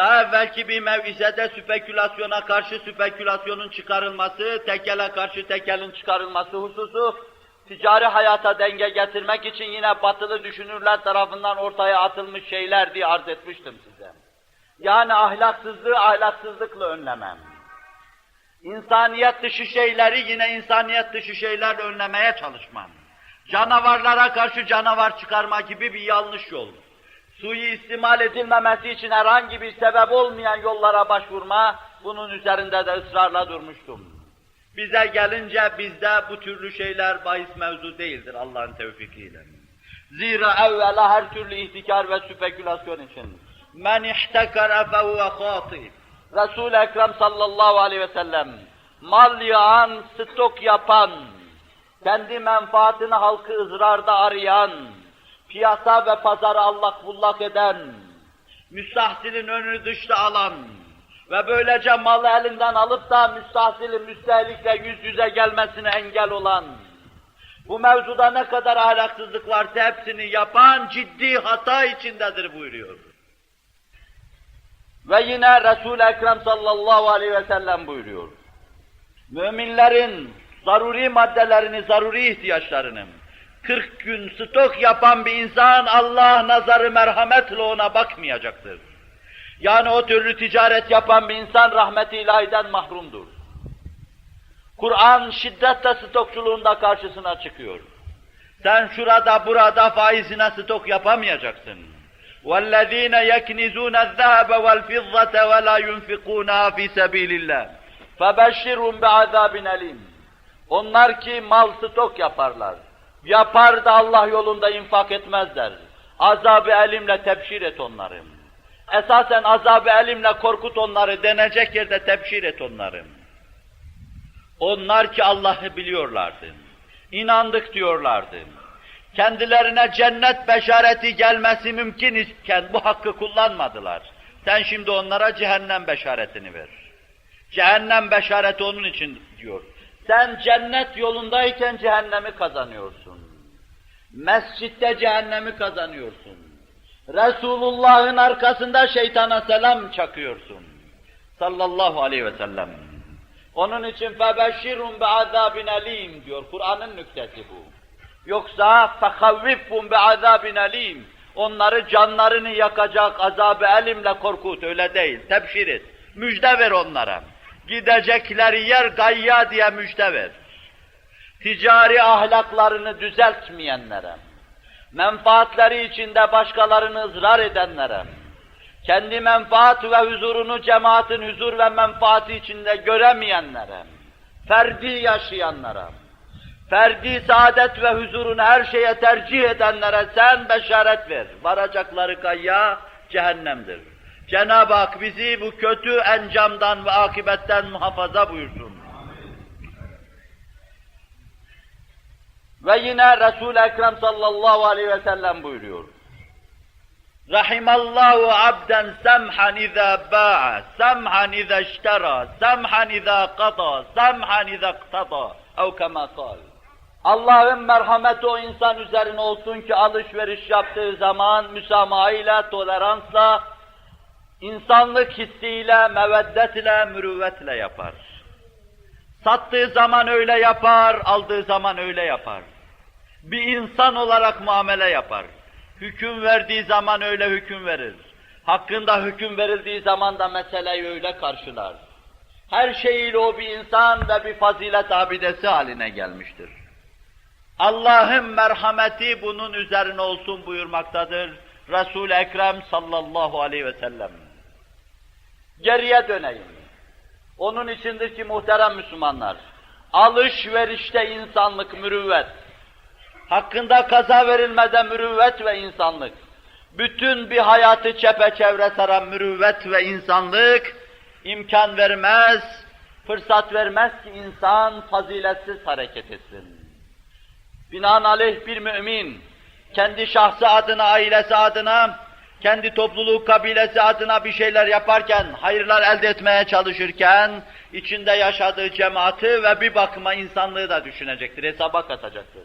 Daha evvelki bir mevizede spekülasyona karşı spekülasyonun çıkarılması, tekele karşı tekelin çıkarılması hususu, ticari hayata denge getirmek için yine batılı düşünürler tarafından ortaya atılmış şeyler diye arz etmiştim size. Yani ahlaksızlığı ahlaksızlıkla önlemem. İnsaniyet dışı şeyleri yine insaniyet dışı şeylerle önlemeye çalışmam. Canavarlara karşı canavar çıkarma gibi bir yanlış yol. Suyu istimal edilmemesi için herhangi bir sebep olmayan yollara başvurma, bunun üzerinde de ısrarla durmuştum. Bize gelince bizde bu türlü şeyler bahis mevzu değildir Allah'ın tevfikiyle. Zira evvela her türlü ihtikar ve spekülasyon için. Men ihtekara fehuve hatib. Resul-i Ekrem sallallahu aleyhi ve sellem mal yağan, stok yapan, kendi menfaatini halkı ızrarda arayan, piyasa ve pazarı allak bullak eden, müstahsilin önünü dışta alan ve böylece malı elinden alıp da müstahsilin müstehlikle yüz yüze gelmesine engel olan, bu mevzuda ne kadar ahlaksızlık varsa hepsini yapan ciddi hata içindedir buyuruyor. Ve yine Resul-i Ekrem sallallahu aleyhi ve sellem buyuruyor. Müminlerin zaruri maddelerini, zaruri ihtiyaçlarını 40 gün stok yapan bir insan Allah nazarı merhametle ona bakmayacaktır. Yani o türlü ticaret yapan bir insan rahmet-i ilahiden mahrumdur. Kur'an şiddetle stokçuluğunda karşısına çıkıyor. Sen şurada burada faizine stok yapamayacaksın. وَالَّذ۪ينَ يَكْنِزُونَ الذَّهَبَ وَالْفِضَّةَ وَلَا يُنْفِقُونَهَا فِي سَب۪يلِ اللّٰهِ فَبَشِّرْهُمْ بِعَذَابٍ أَلِيمٍ Onlar ki mal stok yaparlar. Yapar da Allah yolunda infak etmezler. Azab-ı elimle tebşir et onları. Esasen azab-ı elimle korkut onları, denecek yerde tebşir et onları. Onlar ki Allah'ı biliyorlardı. İnandık diyorlardı. Kendilerine cennet beşareti gelmesi mümkün iken bu hakkı kullanmadılar. Sen şimdi onlara cehennem beşaretini ver. Cehennem beşareti onun için diyor. Sen cennet yolundayken cehennemi kazanıyorsun. Mescitte cehennemi kazanıyorsun. Resulullah'ın arkasında şeytana selam çakıyorsun. Sallallahu aleyhi ve sellem. Onun için febeşşirun azabin alim diyor. Kur'an'ın nüktesi bu. Yoksa fekavvifhum azabin alim. Onları canlarını yakacak azabı elimle korkut öyle değil. Tebşir et. Müjde ver onlara. Gidecekleri yer gayya diye müjde ver. Ticari ahlaklarını düzeltmeyenlere, menfaatleri içinde başkalarını ızrar edenlere, kendi menfaat ve huzurunu cemaatin huzur ve menfaati içinde göremeyenlere, ferdi yaşayanlara, ferdi saadet ve huzurunu her şeye tercih edenlere sen beşaret ver. Varacakları gayya cehennemdir. Cenab-ı Hak bizi bu kötü encamdan ve akibetten muhafaza buyursun. Ve yine Resul-i Ekrem sallallahu aleyhi ve sellem buyuruyor. Rahimallahu abden semhan iza ba'a, semhan iza iştera, semhan iza qada, semhan iza qtada. Ev kema kal. Allah'ın merhameti o insan üzerine olsun ki alışveriş yaptığı zaman müsamaha ile, toleransla, insanlık hissiyle, meveddetle, mürüvvetle yapar. Sattığı zaman öyle yapar, aldığı zaman öyle yapar. Bir insan olarak muamele yapar. Hüküm verdiği zaman öyle hüküm verir. Hakkında hüküm verildiği zaman da meseleyi öyle karşılar. Her şeyiyle o bir insan ve bir fazilet abidesi haline gelmiştir. Allah'ın merhameti bunun üzerine olsun buyurmaktadır. Resul-i Ekrem sallallahu aleyhi ve sellem. Geriye döneyim. Onun içindir ki muhterem Müslümanlar, alışverişte insanlık, mürüvvet, hakkında kaza verilmeden mürüvvet ve insanlık, bütün bir hayatı çepeçevre saran mürüvvet ve insanlık, imkan vermez, fırsat vermez ki insan faziletsiz hareket etsin. Binaenaleyh bir mümin, kendi şahsı adına, ailesi adına, kendi topluluğu, kabilesi adına bir şeyler yaparken, hayırlar elde etmeye çalışırken, içinde yaşadığı cemaati ve bir bakıma insanlığı da düşünecektir, hesaba katacaktır.